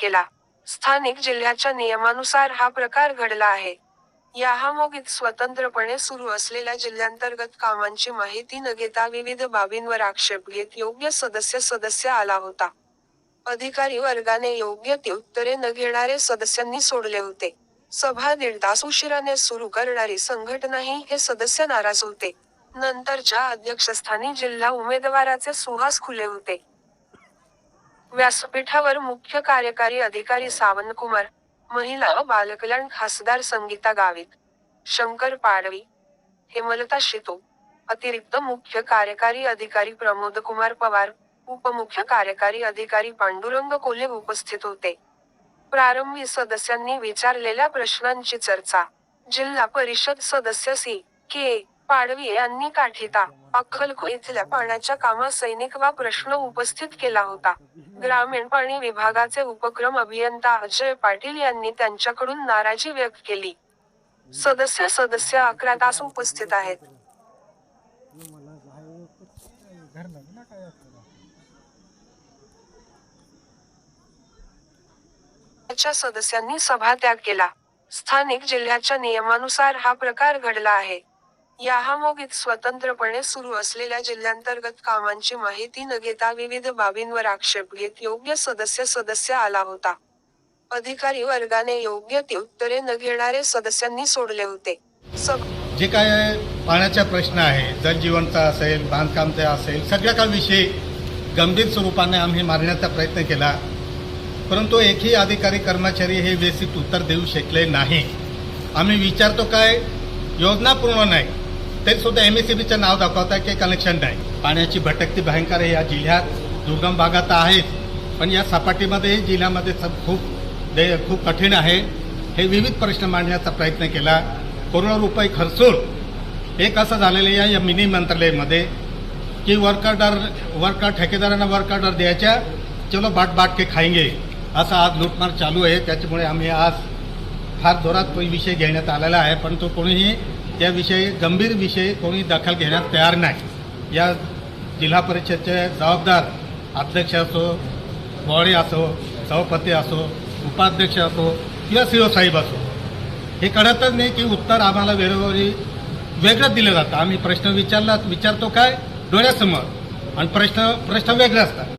केला. स्थानिक जिल्ह्याच्या नियमानुसार हा प्रकार घडला आहे. यामोगीत स्वतंत्रपणे सुरू असलेल्या जिल्ह्यांतर्गत कामांची माहिती न घेता विविध बाबींवर आक्षेप घेत योग्य सदस्य सदस्य आला होता. अधिकारी वर्गाने योग्य ती उत्तरे न घेणारे सदस्यांनी सोडले होते. सभा दीड तास उशिराने सुरू करणारी संघटनाही हे सदस्य नाराज होते. नंतरच्या अध्यक्षस्थानी जिल्हा उमेदवाराचे सुहास खुले होते. व्यासपीठावर मुख्य कार्यकारी अधिकारी सावंतकुमार महिला व बालकल्याण खासदार संगीता गावित शंकर पाडवी हेमलता शितो अतिरिक्त मुख्य कार्यकारी अधिकारी प्रमोद कुमार पवार उपमुख्य कार्यकारी अधिकारी पांडुरंग कोल्हे उपस्थित होते. प्रारंभी सदस्यांनी विचारलेल्या प्रश्नांची चर्चा जिल्हा परिषद सदस्य सी के पाडवी यांनी काठीता अक्कलको इथल्या पाण्याच्या कामा सैनिक वा प्रश्न उपस्थित केला होता. ग्रामीण पाणी विभागाचे उपक्रम अभियंता अजय पाटील यांनी त्यांच्याकडून नाराजी व्यक्त केली. सदस्य सदस्य अकरा तास उपस्थित आहेत. च्या सदस्यांनी सभात्याग केला. स्थानिक जिल्ह्याच्या नियमानुसार हा प्रकार घडला आहे. यामोगीत स्वतंत्रपणे सुरू असलेल्या जिल्ह्यांतर्गत कामांची माहिती न घेता विविध बाबींवर आक्षेप घेत योग्य सदस्य सदस्य आला होता. अधिकारी वर्गाने योग्य ती उत्तरे न घेणारे सदस्यांनी सोडले होते. सग जे काय पाण्याचा प्रश्न आहे जलजीवनचा असेल बांधकामचा असेल सगळ्या काही विषय गंभीर स्वरूपाने आम्ही मारण्याचा प्रयत्न केला. परंतु एकही अधिकारी कर्मचारी हे व्यवस्थित उत्तर देऊ शकले नाही. आम्ही विचारतो काय योजना पूर्ण नाही. तरी सुद्धा एम एस सी बीचं नाव दाखवत आहे की कनेक्शन नाही. पाण्याची भटकती भयंकर आहे या जिल्ह्यात. दुर्गम भागात आहेच. पण या सपाटीमध्ये जिल्ह्यामध्ये सब खूप दे खूप कठीण आहे. हे विविध प्रश्न मांडण्याचा प्रयत्न केला. करोडो रुपये खर्चून एक असं झालेलं आहे या- या मिनी मंत्रालयामध्ये की वर्कर डर वर्कर ठेकेदारांना वर्कर डर द्यायच्या चलो बाट बाट के खाएंगे. असा आज लूटमार चालू आहे. त्याच्यामुळे आम्ही आज फार जोरात विषय घेण्यात आलेला आहे. पण तो कोणीही त्याविषयी गंभीर विषय कोणी दखल घेण्यास तयार नाही. या जिल्हा परिषदचे जबाबदार अध्यक्ष असो बॉडी असो सभापती असो उपाध्यक्ष असो किंवा शिवसाहेब साहेब असो हे कळतच नाही की उत्तर आम्हाला वेळोवेळी वेगळंच दिलं जातं. आम्ही प्रश्न विचारला विचारतो काय? डोळ्यासमोर. आणि प्रश्न प्रश्न वेगळे असतात.